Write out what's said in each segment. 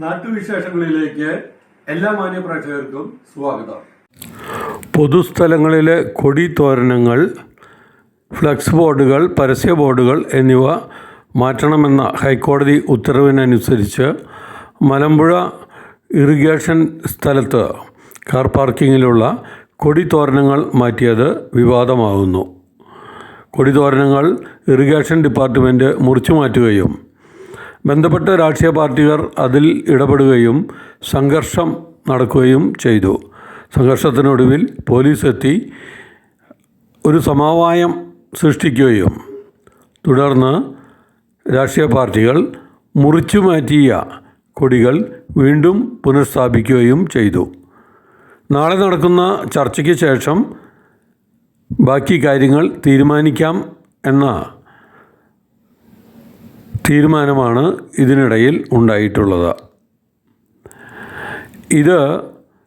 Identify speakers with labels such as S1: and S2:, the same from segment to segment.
S1: നാട്ടുവിശേഷങ്ങളിലേക്ക് എല്ലാ മാന്യ പ്രേക്ഷകർക്കും സ്വാഗതം.
S2: പൊതുസ്ഥലങ്ങളിലെ കൊടി തോരണങ്ങൾ ഫ്ലക്സ് ബോർഡുകൾ പരസ്യ ബോർഡുകൾ എന്നിവ മാറ്റണമെന്ന ഹൈക്കോടതി ഉത്തരവിനനുസരിച്ച് മലമ്പുഴ ഇറിഗേഷൻ സ്ഥലത്ത് കാർ പാർക്കിങ്ങിലുള്ള കൊടി തോരണങ്ങൾ മാറ്റിയത് വിവാദമാകുന്നു. കൊടി തോരണങ്ങൾ ഇറിഗേഷൻ ഡിപ്പാർട്ട്മെന്റ് മുറിച്ചു മാറ്റുകയും ബന്ധപ്പെട്ട രാഷ്ട്രീയ പാർട്ടികൾ അതിൽ ഇടപെടുകയും സംഘർഷം നടക്കുകയും ചെയ്തു. സംഘർഷത്തിനൊടുവിൽ പോലീസ് എത്തി ഒരു സമവായം സൃഷ്ടിക്കുകയും തുടർന്ന് രാഷ്ട്രീയ പാർട്ടികൾ മുറിച്ചു മാറ്റിയ കൊടികൾ വീണ്ടും പുനഃസ്ഥാപിക്കുകയും ചെയ്തു. നാളെ നടക്കുന്ന ചർച്ചയ്ക്ക് ശേഷം ബാക്കി കാര്യങ്ങൾ തീരുമാനിക്കാം എന്ന തീരുമാനമാണ് ഇതിനിടയിൽ ഉണ്ടായിട്ടുള്ളത്. ഇത്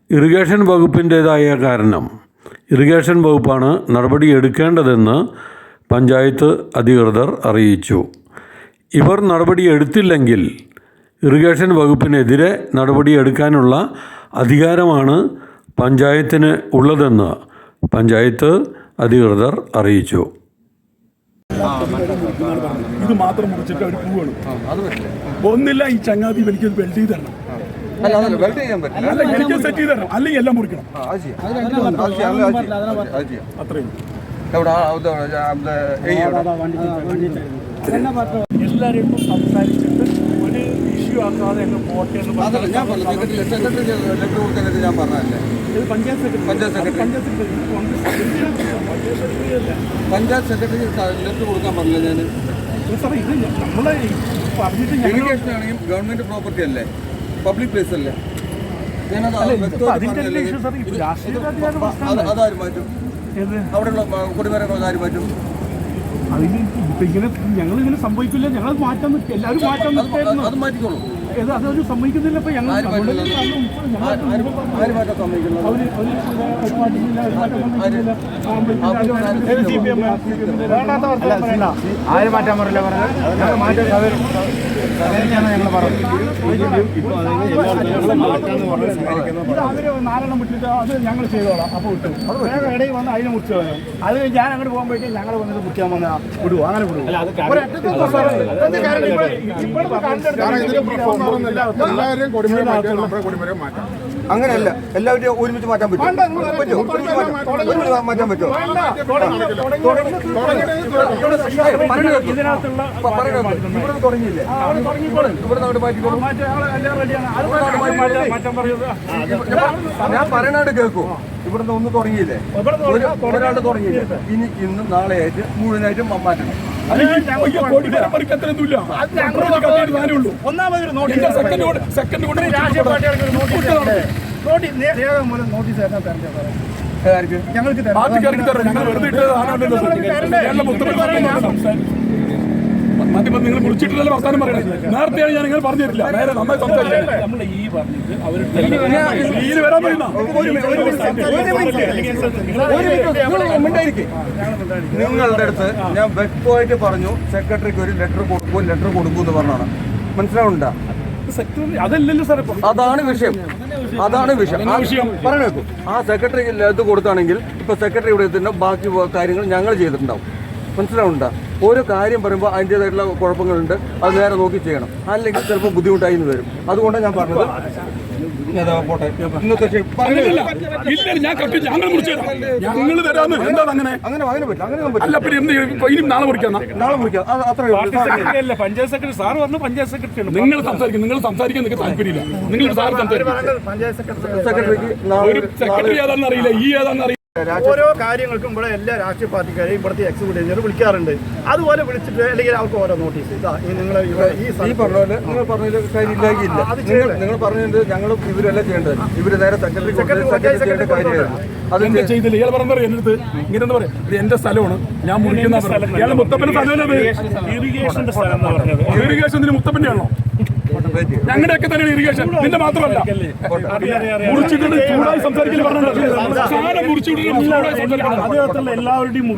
S2: ഇറിഗേഷൻ വകുപ്പിന്റേതായ കാരണം. ഇറിഗേഷൻ വകുപ്പാണ് നടപടി എടുക്കേണ്ടതെന്ന് പഞ്ചായത്ത് അധികൃതർ അറിയിച്ചു. ഇവർ നടപടി എടുത്തില്ലെങ്കിൽ ഇറിഗേഷൻ വകുപ്പിനെതിരെ നടപടി എടുക്കാനുള്ള അധികാരമാണ് പഞ്ചായത്തിന് ഉള്ളതെന്ന് പഞ്ചായത്ത് അധികൃതർ അറിയിച്ചു.
S3: ഇത് മാത്രം മുറിച്ചിട്ട് അവർ പോവുകയാണ് ഒന്നില്ല ഈ ചങ്ങാതി എനിക്ക് വെൽഡ് ചെയ്ത് തരണം. എനിക്ക് സെറ്റ് ചെയ്ത് തരണം. അല്ലെങ്കിൽ എല്ലാം മുറിക്കണം. അത്രയും. സംസാരിച്ചിട്ട് ഒരു ഇഷ്യൂ ആക്കാതെ പോട്ടെ എന്ന്
S4: ഞാൻ പറഞ്ഞു സെക്രട്ടറി സെക്രട്ടറി ലെറ്റർ കൊടുക്കാനായിട്ട് ഞാൻ പറഞ്ഞതല്ലേ?
S3: Panchayat secretary
S4: panchayat secretary
S3: panchayat secretary
S4: letter കൊടുക്കാൻ പറഞ്ഞില്ല ഞാൻ
S3: സാറേ ഇത് നമ്മളെ പറഞ്ഞിട്ട് ഞങ്ങൾ
S4: ഇറിഗേഷൻ ആണെങ്കിൽ ഗവൺമെന്റ് പ്രോപ്പർട്ടി അല്ലേ? പബ്ലിക് പ്ലേസ് അല്ലേ? ഞാനത്. മാറ്റും? അവിടെയുള്ള കുടിവരങ്ങൾ ആര് മാറ്റും?
S3: അതിന് ഇങ്ങനെ ഞങ്ങൾ ഇങ്ങനെ സംഭവിക്കില്ല ഞങ്ങൾ മാറ്റാൻ എല്ലാവരും മാറ്റാൻ
S4: അത് അത് മാറ്റിക്കോളൂ.
S3: അതൊരു സമ്മതിക്കുന്നില്ല. ഇപ്പൊ ഞങ്ങൾ
S4: ആര് മാറ്റാൻ
S5: പറയില്ല പറഞ്ഞത്? മാറ്റാൻ ഞങ്ങൾ
S3: ഇത് അവർ നാലെണ്ണം വിട്ടിട്ട് അത് ഞങ്ങൾ ചെയ്തോളാം. അപ്പൊ വിട്ടു. വേറെ ഇടയിൽ വന്ന് അതിനെ മുറിച്ച് കളയും. അത് ഞാൻ അങ്ങോട്ട് പോകുമ്പോഴേക്കും ഞങ്ങൾ വന്നിട്ട് മുറിക്കാൻ വന്നാ വിടുവോ? അങ്ങനെ വിടുവോ? ഇപ്പോഴത്തെ
S5: എല്ലാവരെയും കൊടിമരം മാറ്റാൻ നമ്മുടെ കൊടിമരം മാറ്റാം.
S4: അങ്ങനെയല്ല എല്ലാവരും ഒരുമിച്ച് മാറ്റാൻ പറ്റും പറ്റുമോ? ഒരുമിച്ച് മാറ്റാൻ- പറ്റുമോ? ഇവിടെ തുടങ്ങിയില്ലേ. ഇവിടെ അങ്ങോട്ട് മാറ്റിക്കോളൂ. ഞാൻ പറയണാണ്ട് കേൾക്കൂ. ഇവിടുന്ന് ഒന്ന് തുടങ്ങിയില്ലേ? ഒരാൾ തുടങ്ങിയില്ലേ? ഇനി ഇന്നും നാളെ ആയിട്ട് മുഴുവനായിട്ടും മാറ്റണം.
S3: ഒന്നാമതൊരു നോട്ടീസ്?
S4: ആർക്ക്
S3: ഞങ്ങൾക്ക് തരണം.
S6: നിങ്ങൾ വിളിച്ചിട്ടില്ല വർത്താനം പറയണേ. നേരത്തെയാണ് ഞാൻ നിങ്ങൾ പറഞ്ഞിട്ടില്ല നേരെ നന്നായി സംസാരിക്കാം വരാൻ പറയുന്ന.
S4: നിങ്ങളുടെ അടുത്ത് ഞാൻ വ്യക്തമായിട്ട് പറഞ്ഞു സെക്രട്ടറിക്ക് ഒരു ലെറ്റർ കൊടുക്കും ലെറ്റർ കൊടുക്കും എന്ന് പറഞ്ഞാണ്
S6: മനസ്സിലാവുണ്ട അതല്ലല്ലോ
S4: അതാണ് വിഷയം. അതാണ് വിഷയം. പറഞ്ഞു വിഷയം. പറഞ്ഞു ആ സെക്രട്ടറിക്ക് ഇത് കൊടുത്താണെങ്കിൽ ഇപ്പൊ സെക്രട്ടറി ഇവിടെ എത്തുന്ന ബാക്കി കാര്യങ്ങൾ ഞങ്ങൾ ചെയ്തിട്ടുണ്ടാവും. മനസ്സിലാവുന്നുണ്ടോ? ഓരോ കാര്യം പറയുമ്പോൾ അതിന്റെതായിട്ടുള്ള കുഴപ്പങ്ങളുണ്ട്. അത് നേരെ നോക്കി ചെയ്യണം. അല്ലെങ്കിൽ ചിലപ്പോൾ ബുദ്ധിമുട്ടായി എന്ന് വരും. അതുകൊണ്ടാണ് ഞാൻ പറഞ്ഞത്.
S6: ഞങ്ങൾ തരാന്ന്. എന്താണ് അങ്ങനെ?
S4: അങ്ങനെ അങ്ങനെ പറ്റില്ല. അങ്ങനെ
S6: എന്ത് നാളെ മുറിക്കാം
S4: നാളെ മുറിക്കാം.
S3: പഞ്ചായത്ത് സെക്രട്ടറി. സാർ പറഞ്ഞു പഞ്ചായത്ത് സെക്രട്ടറി ആണ്.
S6: നിങ്ങൾ സംസാരിക്കും. നിങ്ങൾ സംസാരിക്കാൻ നിങ്ങൾക്ക് താല്പര്യമില്ല. നിങ്ങൾ സാർ സംസാരിക്കും.
S4: സെക്രട്ടറിക്ക്
S6: ഒരു സെക്രട്ടറി ഏതാണെന്ന് അറിയില്ല. ഈ ഏതാണെന്ന് അറിയില്ല.
S3: ഓരോ കാര്യങ്ങൾക്കും ഇവിടെ എല്ലാ രാഷ്ട്രീയ പാർട്ടിക്കാരെയും ഇവിടുത്തെ എക്സിക്യൂട്ടീവ് വിളിക്കാറുണ്ട്. അതുപോലെ വിളിച്ചിട്ട് അല്ലെങ്കിൽ അവർക്ക് ഓരോ നോട്ടീസ് ഇതാ നിങ്ങൾ ഇവിടെ ഈ
S4: പറഞ്ഞ നിങ്ങൾ പറഞ്ഞതിൽ കാര്യമില്ലാക്കിയില്ല
S3: അത്
S4: നിങ്ങൾ നിങ്ങൾ പറഞ്ഞത് ഞങ്ങൾ ഇവരല്ല ചെയ്യേണ്ടത്. ഇവർ നേരെ സെക്രട്ടറി ചെയ്യേണ്ട കാര്യമായിരുന്നു അത്
S6: എന്താ ചെയ്തില്ല? ഇയാൾ പറഞ്ഞ എന്റെ അടുത്ത് ഇങ്ങനെ എന്താ പറയാ? ഇത് എന്റെ സ്ഥലമാണ്. ഞാൻ മുറിക്കുന്ന ഇയാളെ മുത്തപ്പന്റെ സ്ഥലമല്ലേ
S3: ഇറിഗേഷന്റെ സ്ഥലം. പറഞ്ഞത്.
S6: ഇറിഗേഷൻ മുത്തപ്പന്റെ ആണോ ഞങ്ങളുടെയൊക്കെ തന്നെ ഇറിഗേഷൻ നിന്റെ മാത്രമല്ല. മുറിച്ചിട്ടുണ്ട് ചൂടായി സംസാരിക്കൽ പറഞ്ഞിട്ടുണ്ട് സാധനം മുറിച്ചിട്ടുണ്ട് ചൂടായി സംസാരിക്കണം
S3: എല്ലാവരുടെയും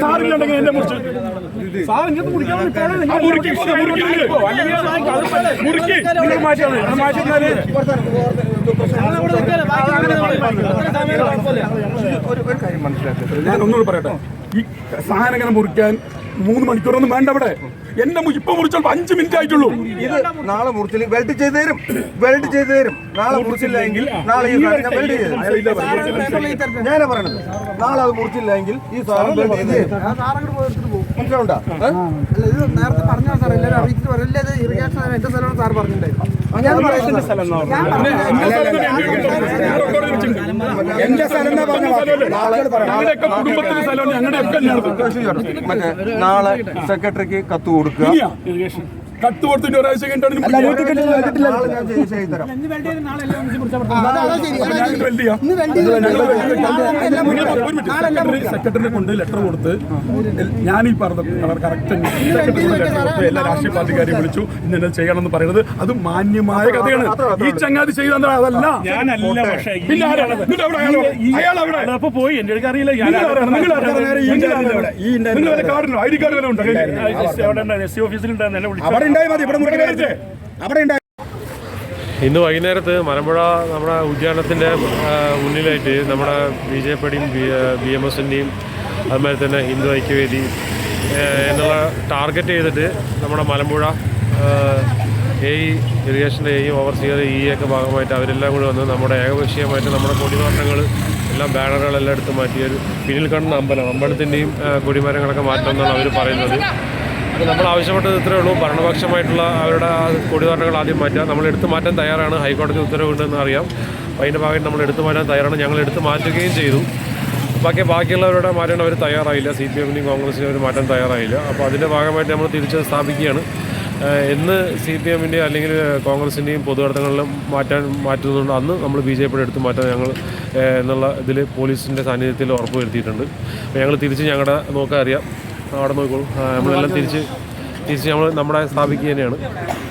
S6: സാറില്ലാണ്ടെങ്കിൽ എന്നെ മുറിച്ച്.
S3: മുറിക്കാൻ
S6: മാറ്റി മുറുക്കി
S4: ഒരു കാര്യം മനസ്സിലാക്കുക
S6: ഞാൻ ഒന്നുകൂടി പറയട്ടെ. ഈ സാധനം ഇങ്ങനെ മുറിക്കാൻ മൂന്ന് മണിക്കൂറൊന്നും വേണ്ട അവിടെ. എന്റെ ഇപ്പൊ മുറിച്ചാൽ അഞ്ച് മിനിറ്റ് ആയിട്ടുള്ളൂ.
S4: ഇത് നാളെ മുറിച്ചില്ല വെൽഡ് ചെയ്ത് തരും. വെൽഡ് ചെയ്ത് തരും. നാളെ മുറിച്ചില്ലെങ്കിൽ നാളെ ഈ സാധനം വെൽഡ് ചെയ്ത് ഞാനാ പറയണത്. നാളെ അത് മുറിച്ചില്ലെങ്കിൽ ഈ സാധനം വെൽഡ് ചെയ്ത് തരും. മനസ്സിലാവണ്ട
S7: അല്ല ഇത് നേരത്തെ പറഞ്ഞാൽ സാർ എല്ലാവരും അറിയിച്ചിട്ട് പറയില്ല ഇത് ഇറിഗേഷൻ എന്റെ സ്ഥലമാണ് സാർ പറഞ്ഞിട്ടുണ്ടായിരുന്നു ഞാൻ പറയുന്നത്
S6: എന്റെ സ്ഥലം
S4: മറ്റേ നാളെ സെക്രട്ടറിക്ക് കത്ത് കൊടുക്കുക
S6: കത്ത് കൊടുത്തിട്ട് ഒരാഴ്ച കഴിഞ്ഞിട്ടാണ് സെക്രട്ടറിനെ കൊണ്ട് ലെറ്റർ കൊടുത്ത് ഞാൻ ഈ പറഞ്ഞ അവർ കറക്റ്റ് എല്ലാ രാഷ്ട്രീയ പാർട്ടിക്കാരെയും വിളിച്ചു. ഇന്നെ ചെയ്യണം എന്ന് പറയുന്നത് അത് മാന്യമായ കഥയാണ്. ഈ ചങ്ങാതി ചെയ്ത അതല്ല.
S3: ഞാനല്ല പക്ഷേ ഈ-
S6: കാർഡിലോ അവിടെ അയാൾ അവിടെ?
S3: അപ്പൊ പോയി. എന്റെ അടുക്ക അറിയില്ല.
S6: വല്ല കാർഡിനോ ഐ ഡി കാർഡ് വല്ല ഉണ്ടോ?
S3: എസ് സി ഓഫീസിലുണ്ടായിരുന്നു. എന്നെ വിളിച്ചു.
S8: ഇന്ന് വൈകുന്നേരത്ത് മലമ്പുഴ നമ്മുടെ ഉദ്യാനത്തിന്റെ മുന്നിലായിട്ട് നമ്മുടെ ബി ജെ പിയുടെയും ബി എം എസിന്റെയും അതുമാതിരി തന്നെ ഹിന്ദു ഐക്യവേദി എന്നുള്ള ടാർഗറ്റ് ചെയ്തിട്ട് നമ്മുടെ മലമ്പുഴ എ ഇ ഇറിഗേഷന്റെ എയും ഓവർസിയർ ഇ ഒക്കെ ഭാഗമായിട്ട് അവരെല്ലാം കൂടി വന്ന് നമ്മുടെ ഏകപക്ഷീയമായിട്ട് നമ്മുടെ കൊടിമരണങ്ങൾ എല്ലാം ബാനറുകളെല്ലാം എടുത്ത് മാറ്റിയൊരു പിന്നിൽ കാണുന്ന അമ്പലം അമ്പലത്തിന്റെയും കൊടിമരങ്ങളൊക്കെ മാറ്റണമെന്നാണ് അവർ പറയുന്നത്. നമ്മൾ ആവശ്യപ്പെട്ടത് ഇത്രയേ ഉള്ളൂ. ഭരണപക്ഷമായിട്ടുള്ള അവരുടെ ആ കൊടിതോരണങ്ങൾ ആദ്യം മാറ്റുക നമ്മൾ എടുത്തു മാറ്റാൻ തയ്യാറാണ്. ഹൈക്കോടതി ഉത്തരവുണ്ടെന്ന് അറിയാം. അപ്പോൾ അതിന്റെ ഭാഗമായിട്ട് നമ്മൾ എടുത്തു മാറ്റാൻ തയ്യാറാണ്. ഞങ്ങൾ എടുത്തു മാറ്റുകയും ചെയ്തു. ബാക്കി ബാക്കിയുള്ളവരുടെ മാറ്റാൻ അവർ തയ്യാറായില്ല. സി പി എമ്മിനെയും കോൺഗ്രസിനും അവർ മാറ്റാൻ തയ്യാറായില്ല. അപ്പോൾ അതിന്റെ ഭാഗമായിട്ട് നമ്മൾ തിരിച്ച് സ്ഥാപിക്കുകയാണ്. എന്ന് സി പി എമ്മിന്റെയും അല്ലെങ്കിൽ കോൺഗ്രസിന്റെയും പൊതുവർത്തങ്ങളിലും മാറ്റാൻ മാറ്റുന്നതുകൊണ്ട് അന്ന് നമ്മൾ ബി ജെ പിയുടെ എടുത്ത് മാറ്റാൻ ഞങ്ങൾ എന്നുള്ള ഇതിൽ പോലീസിന്റെ സാന്നിധ്യത്തിൽ ഉറപ്പ് വരുത്തിയിട്ടുണ്ട്. അപ്പോൾ ഞങ്ങൾ തിരിച്ച് ഞങ്ങളുടെ നോക്കാൻ അറിയാം. അവിടെ നോക്കിക്കോളൂ നമ്മളെല്ലാം തിരിച്ച് തിരിച്ച് നമ്മൾ നമ്മുടെ സ്ഥാപിക്കുക തന്നെയാണ്.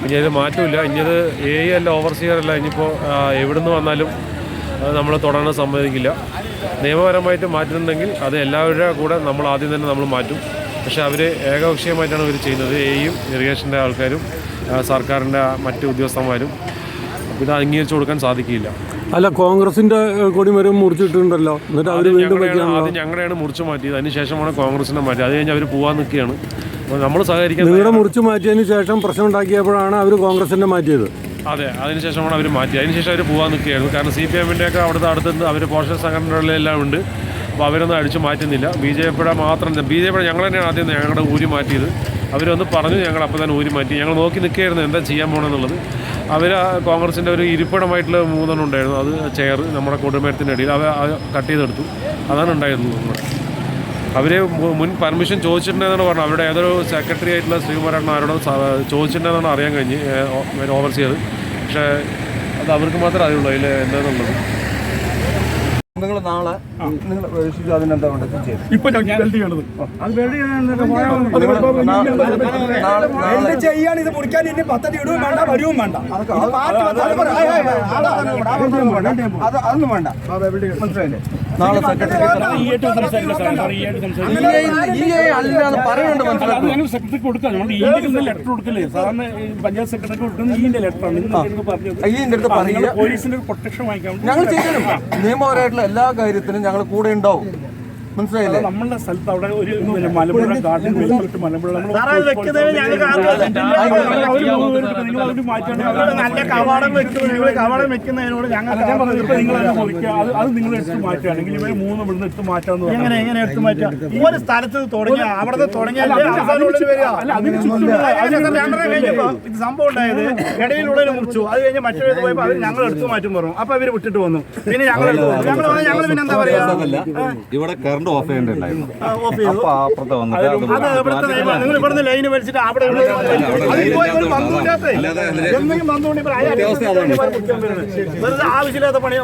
S8: ഇനി അതിൽ മാറ്റമില്ല. ഇനിയത് എ അല്ല ഓവർസിയർ അല്ല ഇനിയിപ്പോൾ എവിടുന്ന് വന്നാലും നമ്മൾ തുടരാൻ സമ്മതിക്കില്ല. നിയമപരമായിട്ട് മാറ്റുന്നുണ്ടെങ്കിൽ അത് എല്ലാവരുടെ കൂടെ നമ്മൾ ആദ്യം തന്നെ നമ്മൾ മാറ്റും. പക്ഷേ അവർ ഏകപക്ഷീയമായിട്ടാണ് ഇവർ ചെയ്യുന്നത്. എയും ഇറിഗേഷന്റെ ആൾക്കാരും സർക്കാരിന്റെ മറ്റ് ഉദ്യോഗസ്ഥന്മാരും ഇത് അംഗീകരിച്ചു കൊടുക്കാൻ സാധിക്കില്ല
S2: അല്ല കോൺഗ്രസിന്റെ കൊടിമരം മുറിച്ചിട്ടുണ്ടല്ലോ. എന്നിട്ട് അവർ വീണ്ടും
S8: ആദ്യം ഞങ്ങളുടെയാണ് മുറിച്ച് മാറ്റിയത്. അതിന് ശേഷമാണ് കോൺഗ്രസിനെ മാറ്റി അത് കഴിഞ്ഞ് അവർ പോവാൻ നിൽക്കുകയാണ്. നമ്മൾ സഹകരിക്കാൻ
S2: നിങ്ങളുടെ മുറിച്ചു മാറ്റിയതിന് ശേഷം പ്രശ്നം ഉണ്ടാക്കിയപ്പോഴാണ് അവർ കോൺഗ്രസിന്റെ മാറ്റിയത്.
S8: അതെ അതിനുശേഷമാണ് അവർ മാറ്റി. അതിനുശേഷം അവർ പോകാൻ നിൽക്കുകയായിരുന്നു കാരണം സി പി എമ്മിന്റെ ഒക്കെ അവിടുത്തെ അടുത്ത് അവർ പോഷക സംഘടനകളിലെല്ലാം ഉണ്ട്. അപ്പോൾ അവരൊന്നും അടിച്ചു മാറ്റുന്നില്ല. ബി ജെ പിയുടെ മാത്രം ബി ജെ പിയുടെ ഞങ്ങൾ തന്നെയാണ് ആദ്യം ഞങ്ങളുടെ ഊരി മാറ്റിയത്. അവരൊന്ന് പറഞ്ഞു ഞങ്ങൾ അപ്പോൾ തന്നെ ഊരി മാറ്റി. ഞങ്ങൾ നോക്കി നിൽക്കുകയായിരുന്നു എന്താ ചെയ്യാൻ പോകണമെന്നുള്ളത് അവർ കോൺഗ്രസിന്റെ ഒരു ഇരിപ്പിടമായിട്ടുള്ള മൂന്നെണ്ണം ഉണ്ടായിരുന്നു. അത് ചെയർ നമ്മുടെ കൊടുമരത്തിന്റെ ഇടയിൽ അവ കട്ട് ചെയ്തെടുത്തു. അതാണ് ഉണ്ടായിരുന്നത് നമ്മുടെ അവർ മുൻ പെർമിഷൻ ചോദിച്ചിട്ടുണ്ടെന്നാണ് പറഞ്ഞത്. അവരുടെ ഏതൊരു സെക്രട്ടറി ആയിട്ടുള്ള ശ്രീകുമാരാണ് ആരോടോ ചോദിച്ചിട്ടുണ്ടെന്നാണ് അറിയാൻ കഴിഞ്ഞ് ഓവർസിയർ പക്ഷേ അത് അവർക്ക് മാത്രമേ അറിയുള്ളൂ അതിൽ എന്താണെന്നുള്ളത്
S4: നിങ്ങൾ നാളെ നിങ്ങൾ അതിനെന്താ വേണ്ടത്? ചെയ്യും.
S6: ഇപ്പൊ ഞാൻ വെൽഡ് ചെയ്യണത്.
S3: അത് ചെയ്യാൻ ഇത് മുറിക്കാൻ? ഇനി പദ്ധതി ഇടുകയും വേണ്ട വരുവും വേണ്ട.
S4: അതൊന്നും വേണ്ട. മനസ്സിലായില്ലേ? നാളെ സെക്രട്ടറി
S3: കൊടുക്കാം ലെറ്റർ കൊടുക്കില്ലേ? സാധാരണ പഞ്ചായത്ത് സെക്രട്ടറി കൊടുക്കുന്ന ഈന്റെ ലെറ്ററാണ് പറഞ്ഞത്. പോലീസിന്റെ പ്രൊട്ടക്ഷൻ
S4: ഞങ്ങൾ ചെയ്യണം നിയമപരമായിട്ടുള്ള എല്ലാ കാര്യത്തിനും ഞങ്ങൾ കൂടെ ഉണ്ടാവും. മനസ്സിലായില്ലേ?
S3: നമ്മളുടെ സ്ഥലത്ത് അവിടെ ഒരു മലമ്പുഴ ഗാർഡൻ വെച്ചിട്ട് മലമ്പുഴ നിങ്ങൾ അവർ മാറ്റാൻ നല്ല കവാടം വെക്കുന്നത് കവാടം വെക്കുന്നതിനോട് ഞങ്ങൾ നിങ്ങൾ അത് നിങ്ങൾ എടുത്ത് മാറ്റുകയാണെങ്കിൽ ഇവർ മൂന്ന് ഇവിടുന്ന് എടുത്ത് മാറ്റാന്ന് എങ്ങനെ എങ്ങനെ എടുത്ത് മാറ്റാം ഒരു സ്ഥലത്ത് തുടങ്ങിയ അവിടെ തുടങ്ങിയാൽ ഇത് സംഭവം ഉണ്ടായത് ഇടയിലൂടെ മുറിച്ചു. അത് കഴിഞ്ഞ് മറ്റൊരു പോയപ്പോൾ അവർ ഞങ്ങൾ എടുത്തു മാറ്റും പറഞ്ഞു. അപ്പൊ അവർ വിട്ടിട്ട് വന്നു. പിന്നെ ഞങ്ങൾ എടുത്തു ഞങ്ങൾ വന്ന് ഞങ്ങൾ പിന്നെ എന്താ പറയാ?
S9: ഇവിടെ കറണ്ട്
S5: സൗണ്ട് ഓഫ് ചെയ്യേണ്ടതുണ്ടായിരുന്നു
S10: ഓഫ് ചെയ്തു.
S5: അപ്പൊ അപ്പുറത്ത് വന്നിട്ട് അത്
S10: അത് എവിടുത്തെ നിയമം നിങ്ങൾ ഇവിടുന്ന് ലൈന് വലിച്ചിട്ട് അവിടെ ഇവിടെ അതിപ്പോ ഒരു ബന്ധമില്ലാത്ത എന്തെങ്കിലും ബന്ധമുണ്ടെങ്കിൽ ഇപ്പോൾ അയാൾ കുറ്റം വരുന്നത്. വെറുതെ ആവശ്യമില്ലാത്ത പണി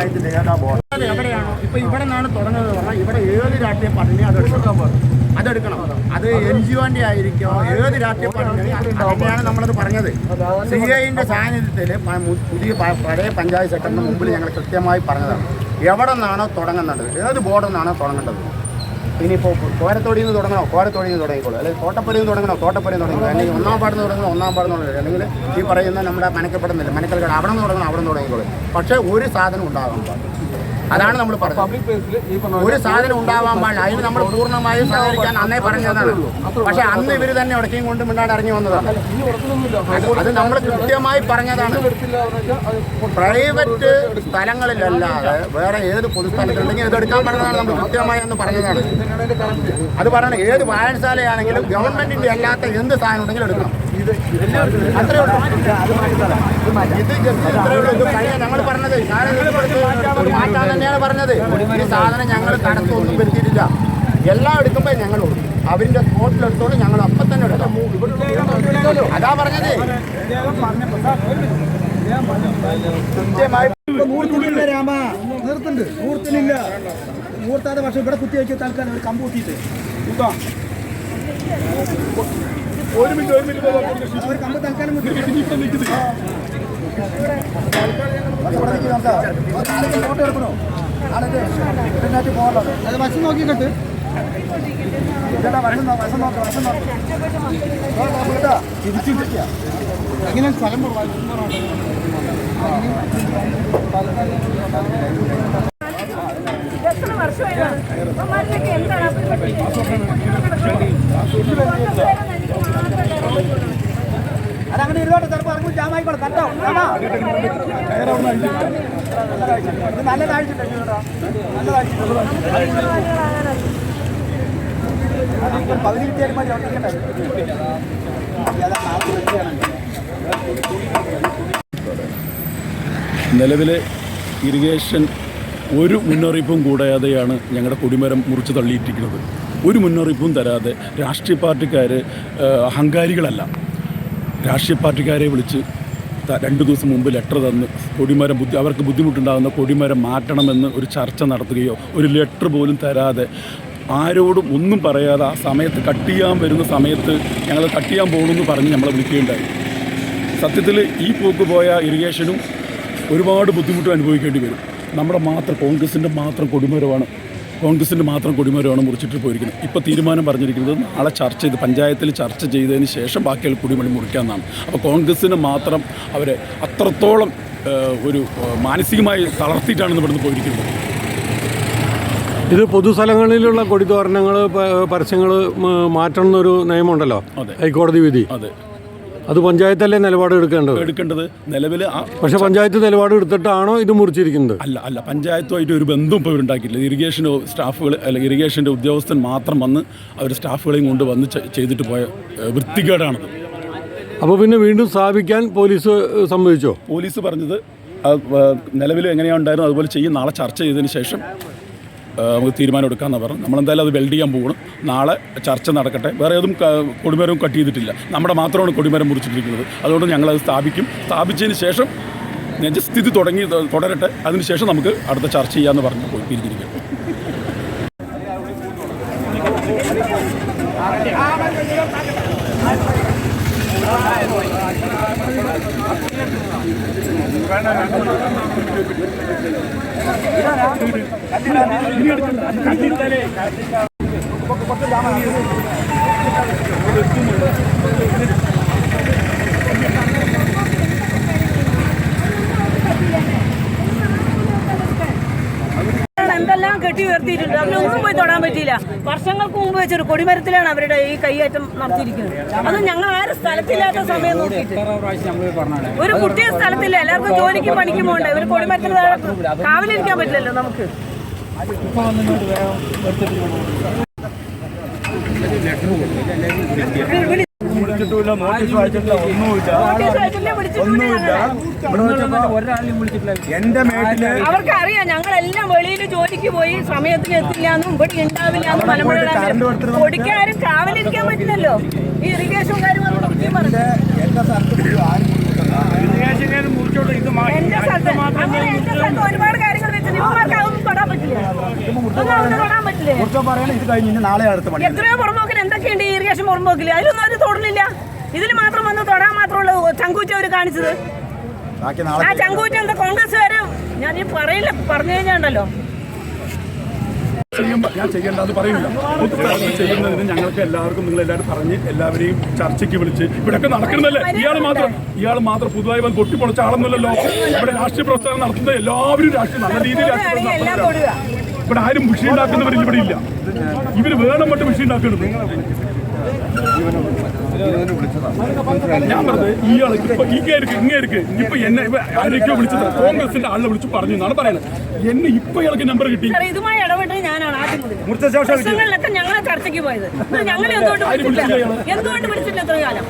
S10: പഞ്ചായത്തിന്റെ ഏതാ ബോർഡ് എവിടെയാണോ? ഇപ്പൊ ഇവിടെ നിന്നാണ് തുടങ്ങുന്നത് ഇവിടെ ഏത് രാഷ്ട്രീയ പാർട്ടി അത് എടുക്കണം. അതെടുക്കണം. അത് എൻ ജി ഒന്റെ ആയിരിക്കോ ഏത് രാഷ്ട്രീയ പാർട്ടി അങ്ങനെയാണ് നമ്മളത് പറഞ്ഞത്. സി ഐന്റെ സാന്നിധ്യത്തിൽ പുതിയ പഴയ പഞ്ചായത്ത് സെക്രട്ടറിന് മുമ്പിൽ ഞങ്ങൾ കൃത്യമായി പറഞ്ഞതാണ്. എവിടെ നിന്നാണോ തുടങ്ങുന്നത്? ഏത് ബോർഡിൽ നിന്നാണോ തുടങ്ങേണ്ടത്? ഇനിയിപ്പോൾ കോരത്തോടിയിൽ നിന്ന് തുടങ്ങണോ? കോരത്തോടിയിൽ നിന്ന് തുടങ്ങിക്കോളൂ. അല്ലെങ്കിൽ തോട്ടപ്പുരയിൽ നിന്ന് തുടങ്ങണോ? തോട്ടപ്പുരയിൽ തുടങ്ങിക്കോളൂ. അല്ലെങ്കിൽ ഒന്നാം പാടുന്ന് തുടങ്ങണോ? ഒന്നാം പാടുന്ന തുടങ്ങി അല്ലെങ്കിൽ ഈ പറയുന്ന നമ്മുടെ മനക്കപ്പെടുന്നില്ല. മനക്കൽ കട അവിടെ നിന്ന് തുടങ്ങണം? അവിടെ നിന്ന് തുടങ്ങിക്കോളൂ. പക്ഷേ ഒരു സാധനം ഉണ്ടാകാൻ പാടില്ല. അതാണ് നമ്മൾ പറഞ്ഞത്. ഒരു സാധനം ഉണ്ടാവാൻ പാടില്ല. അതിന് നമ്മൾ പൂർണമായും സഹകരിക്കാൻ അന്നേ പറഞ്ഞതാണ്. പക്ഷെ അന്ന് ഇവർ തന്നെ ഉടക്കിയും കൊണ്ട് മിണ്ടാണ്ട് ഇറങ്ങി വന്നതാണ്. അത് നമ്മൾ കൃത്യമായി പറഞ്ഞതാണ്. പ്രൈവറ്റ് സ്ഥലങ്ങളിലല്ലാതെ വേറെ ഏത് പൊതുസ്ഥലത്തുണ്ടെങ്കിൽ ഇത് എടുക്കാൻ പറഞ്ഞതാണ് നമ്മൾ കൃത്യമായി എന്ന് പറഞ്ഞതാണ്. അത് പറയണം ഏത് വായനശാലയാണെങ്കിലും ഗവൺമെന്റിന്റെ അല്ലാത്ത എന്ത് സാധനം ഉണ്ടെങ്കിലും എടുക്കണം. അത്രേ ഉള്ളൂ പറഞ്ഞത് മാറ്റാൻ പറഞ്ഞത് ഈ സാധനം ഞങ്ങൾ കടത്തൊന്നും വരുത്തിയിട്ടില്ല എല്ലാം എടുക്കുമ്പോൾ ഞങ്ങൾ അവരിന്റെ സ്പോട്ടിൽ എടുത്തോണ്ട് ഞങ്ങൾ അപ്പം തന്നെ എടുക്കാം അതാ പറഞ്ഞത് കൃത്യമായി
S7: ഇവിടെ കുത്തി വെച്ച് തൽക്കാലം ഒരു
S6: ഒരു മിനിറ്റ് ഒരു മിനിറ്റ്.
S7: ഫോട്ടോ എടുക്കണോ ഇതിനകത്ത് പോകണ്ടോ അത് വശം നോക്കിക്കിട്ട് എങ്ങനെ സ്ഥലം
S9: എത്ര അമ്മമാരിലൊക്കെ എന്താണ്?
S7: ഇരുന്നോട്ടെ ചിലപ്പോൾ ഇറങ്ങും ജാമായിക്കോളെ കട്ടോ? കേട്ടോ.
S6: നിലവിലെ ഇറിഗേഷൻ ഒരു മുന്നറിയിപ്പും കൂടാതെയാണ് ഞങ്ങളുടെ കൊടിമരം മുറിച്ച് തള്ളിയിട്ടിരിക്കുന്നത്. ഒരു മുന്നറിയിപ്പും തരാതെ രാഷ്ട്രീയ പാർട്ടിക്കാർ അഹങ്കാരികളല്ല. രാഷ്ട്രീയ പാർട്ടിക്കാരെ വിളിച്ച് രണ്ട് ദിവസം മുമ്പ് ലെറ്റർ തന്ന് കൊടിമരം ബുദ്ധി അവർക്ക് ബുദ്ധിമുട്ടുണ്ടാകുന്ന കൊടിമരം മാറ്റണമെന്ന് ഒരു ചർച്ച നടത്തുകയോ ഒരു ലെറ്റർ പോലും തരാതെ ആരോടും ഒന്നും പറയാതെ ആ സമയത്ത് കട്ട് ചെയ്യാൻ വരുന്ന സമയത്ത് ഞങ്ങൾ കട്ട് ചെയ്യാൻ പോകണമെന്ന് പറഞ്ഞ് നമ്മളെ വിളിക്കുകയുണ്ടായി. സത്യത്തിൽ ഈ പോക്ക് പോയ ഇറിഗേഷനും ഒരുപാട് ബുദ്ധിമുട്ട് അനുഭവിക്കേണ്ടി വരും. നമ്മുടെ മാത്രം കോൺഗ്രസിന്റെ മാത്രം കൊടിമരമാണ് കോൺഗ്രസിന്റെ മാത്രം കൊടിമരമാണ് മുറിച്ചിട്ട് പോയിരിക്കുന്നത്. ഇപ്പോൾ തീരുമാനം പറഞ്ഞിരിക്കുന്നത് നാളെ ചർച്ച ചെയ്ത് പഞ്ചായത്തിൽ ചർച്ച ചെയ്തതിന് ശേഷം ബാക്കിയുള്ള കൊടിമണി മുറിക്കാമെന്നാണ് അപ്പോൾ കോൺഗ്രസ്സിന് മാത്രം അവരെ അത്രത്തോളം ഒരു മാനസികമായി തളർത്തിയിട്ടാണ് ഇവിടുന്ന് പോയിരിക്കുന്നത്.
S2: ഇത് പൊതുസ്ഥലങ്ങളിലുള്ള കൊടിതോരണങ്ങൾ പരസ്യങ്ങൾ മാറ്റണം എന്നൊരു നിയമമുണ്ടല്ലോ?
S6: അതെ.
S2: ഹൈക്കോടതി വിധി.
S6: അതെ.
S2: അത് പഞ്ചായത്തല്ലേ നിലപാട് എടുക്കേണ്ടത്?
S6: എടുക്കേണ്ടത്. നിലവിൽ
S2: പക്ഷെ പഞ്ചായത്ത് നിലപാട് എടുത്തിട്ടാണോ ഇത് മുറിച്ചിരിക്കുന്നത്?
S6: അല്ല അല്ല. പഞ്ചായത്തുമായിട്ട് ഒരു ബന്ധം ഇപ്പോൾ ഉണ്ടാക്കിയിട്ടില്ല. ഇറിഗേഷൻ സ്റ്റാഫുകൾ അല്ലെങ്കിൽ ഇറിഗേഷന്റെ ഉദ്യോഗസ്ഥൻ മാത്രം വന്ന് അവർ സ്റ്റാഫുകളെയും കൊണ്ട് വന്ന് ചെയ്തിട്ട് പോയ വൃത്തികേടാണ് വൃത്തികേടാണത്
S2: അപ്പോൾ പിന്നെ വീണ്ടും സ്ഥാപിക്കാൻ പോലീസ് സമ്മതിച്ചോ?
S6: പോലീസ് പറഞ്ഞത് നിലവിൽ എങ്ങനെയാണ് ഉണ്ടായിരുന്നു അതുപോലെ ചെയ്യും. നാളെ ചർച്ച ചെയ്തതിന് ശേഷം നമുക്ക് തീരുമാനം എടുക്കാമെന്ന് പറഞ്ഞു നമ്മളെന്തായാലും അത് വെൽഡ് ചെയ്യാൻ പോകണം നാളെ ചർച്ച നടക്കട്ടെ. വേറെ ഏതും കൊടിമരവും കട്ട് ചെയ്തിട്ടില്ല. നമ്മുടെ മാത്രമാണ് കൊടിമരം മുറിച്ചിട്ടിരിക്കുന്നത്. അതുകൊണ്ട് ഞങ്ങളത് സ്ഥാപിക്കും. സ്ഥാപിച്ചതിന് ശേഷം നിജസ്ഥിതി തുടങ്ങി തുടരട്ടെ. അതിനുശേഷം നമുക്ക് അടുത്ത ചർച്ച ചെയ്യാമെന്ന് പറഞ്ഞു പോയി പിരിഞ്ഞിരിക്കും
S9: കുറച്ച് ജാമ എന്തെല്ലാം കെട്ടി ഉയർത്തിയിട്ടുണ്ട്. അതിലൊന്നും പോയി തൊടാൻ പറ്റിയില്ല. വർഷങ്ങൾക്ക് മുമ്പ് വെച്ചൊരു കൊടിമരത്തിലാണ് അവരുടെ ഈ കൈയേറ്റം നടത്തിയിരിക്കുന്നത്. അത് ഞങ്ങൾ ആരും സ്ഥലത്തില്ലാത്ത സമയം നോക്കിയിട്ട്. ഒരു കുട്ടിയെ സ്ഥലത്തില്ല. എല്ലാവർക്കും ജോലിക്ക് പണിക്കും പോകണ്ടേ ഒരു കൊടിമരത്തിന് താഴെ കാവലിരിക്കാൻ പറ്റില്ലല്ലോ നമുക്ക്.
S3: വിളിച്ചിട്ടില്ല നോട്ടീസ് വായിച്ചിട്ടില്ല ഒന്നുമില്ല.
S9: ഒന്നുമില്ല വിളിച്ചിട്ടുമില്ല ഞങ്ങളെ.
S3: എന്റെ മേട്ടിൽ
S9: അവർക്ക് അറിയാം ഞങ്ങളെല്ലാം വെളിയിൽ ജോലിക്ക് പോയി സമയത്തിന് എത്തില്ല എന്നും ഇവിടെ ഉണ്ടാവില്ല എന്നും മലമ്പുഴ പൊടിക്കാരും കാവലിരിക്കാൻ പറ്റില്ലല്ലോ. ഈ പറഞ്ഞു.
S3: എന്റെ സ്ഥലത്ത് ആരും മുറിച്ചോട്ട് ഇത്
S9: എന്റെ സ്ഥലത്ത് അങ്ങനെ എന്റെ സ്ഥലത്ത് ഒരുപാട് കാര്യങ്ങൾ വെച്ചിട്ട് ഇവന്മാർക്ക് അതൊന്നും തൊടാൻ പറ്റില്ല. ഒന്നും അവിടെ തൊടാൻ പറ്റില്ലേ. എത്രയോ പുറമ്പോക്കിൽ എന്തൊക്കെയുണ്ട് ഇറിഗേഷൻ പുറമ്പോക്കിൽ അതിലൊന്നും ഇതിൽ മാത്രം വന്ന് തൊടാൻ മാത്രമുള്ള ചങ്കൂച്ച അവർ കാണിച്ചത്. ആ ചങ്കൂച്ച എന്താ വരെ ഞാൻ ഈ പറയില്ല പറഞ്ഞു കഴിഞ്ഞാണ്ടല്ലോ.
S6: ഞാൻ ചെയ്യേണ്ടത് പറയില്ല. പൊതുസ്ഥലത്ത് ചെയ്യുന്നതിന് ഞങ്ങൾക്ക് എല്ലാവർക്കും നിങ്ങൾ എല്ലാവരും പറഞ്ഞ് എല്ലാവരെയും ചർച്ചയ്ക്ക് വിളിച്ച് ഇവിടെയൊക്കെ നടക്കുന്നതല്ലേ ഇയാൾ മാത്രം ഇയാൾ മാത്രം പുതുതായി വന്ന് പൊട്ടിപ്പൊളിച്ച ആളൊന്നുമല്ലല്ലോ. ഇവിടെ രാഷ്ട്രീയ പ്രസ്ഥാനം നടത്തുന്ന എല്ലാവരും രാഷ്ട്രീയ നല്ല രീതിയിൽ രാഷ്ട്രീയ ഇവിടെ ആരും വിഷയം ഉണ്ടാക്കുന്നവരിൽ ഇവിടെ ഇല്ല. ഇവർ വേണം മറ്റും വിഷയം ഉണ്ടാക്കുന്നത്. ഞാൻ പറഞ്ഞത് ഇയാൾക്ക് ഇപ്പൊ ഇങ്ങേർക്ക് ഇങ്ങേർക്ക് ഇപ്പൊ എന്നെ ഇപ്പൊ ആരൊക്കെയോ വിളിച്ചത് കോൺഗ്രസിന്റെ ആളിനെ വിളിച്ച് പറഞ്ഞു എന്നാണ് പറയുന്നത് എന്നെ ഇപ്പൊ ഇയാൾക്ക് നമ്പർ കിട്ടി.
S9: ഇതുമായി ഇടപെട്ടത് ഞാനാണ് ആദ്യം മുതൽ ഞങ്ങളെ ചർച്ചയ്ക്ക് പോയത്. ഇത് ഞങ്ങളെ എന്തുകൊണ്ട് വിളിച്ചില്ല എന്തുകൊണ്ട് വിളിച്ചില്ല ഇത്ര കാലം?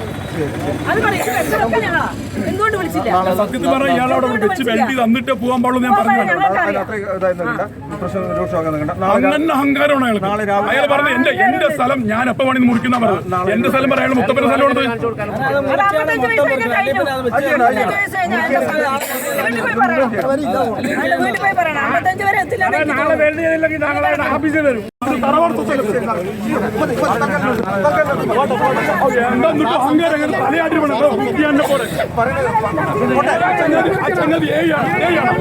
S9: അത് പറയും ഞങ്ങളാ. എന്തുകൊണ്ട് വിളിച്ചില്ല.
S6: സത്യത്തിൽ പറഞ്ഞാൽ ഇയാൾ അവിടെ വെച്ച് വെണ്ടി തന്നിട്ട് പോകാൻ പാടുള്ളൂ ഞാൻ പറഞ്ഞു അങ്ങനെ അഹങ്കാരമാണ് അയാൾ പറഞ്ഞു എന്റെ എന്റെ സ്ഥലം ഞാൻ എപ്പോ വേണമെങ്കിൽ മുറിക്കുന്ന പറഞ്ഞു എന്റെ സ്ഥലം പറയാൻ മുത്തപ്പന സ്ഥലം
S9: എത്തില്ല
S3: നാളെ വേണ്ടി ഞങ്ങളെ ഓഫീസിൽ വരും.
S6: പോലെ ഏയാണ് ഏയാണ്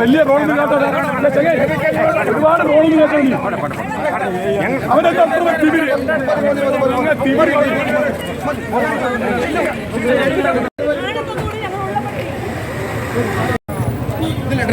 S6: വലിയ റോളൊന്നും കേട്ടോ. ഒരുപാട് റോളൊന്നും നീ. അവരൊക്കെ അത്ര തിമിര്. അങ്ങ് തിമിര്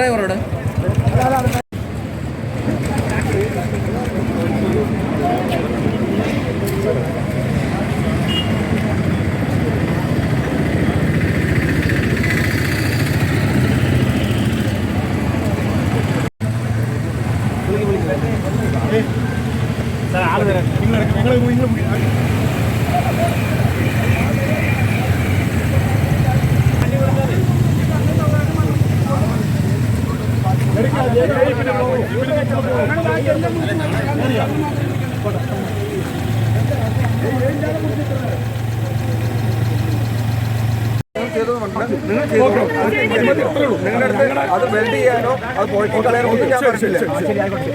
S4: നിങ്ങൾ ചെയ്തോളൂ നിങ്ങളുടെ അടുത്ത് അത് വെൽഡ് ചെയ്യാനോ അത് പോയിട്ട് കളയാനോ ഒന്നും ഞാൻ പറഞ്ഞില്ല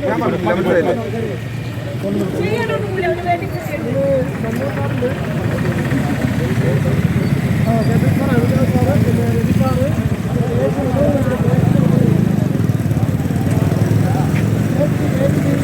S4: ഞാൻ മനസ്സിലായില്ല
S9: ആ സാറ് പിന്നെ
S7: സാറ് Thank you.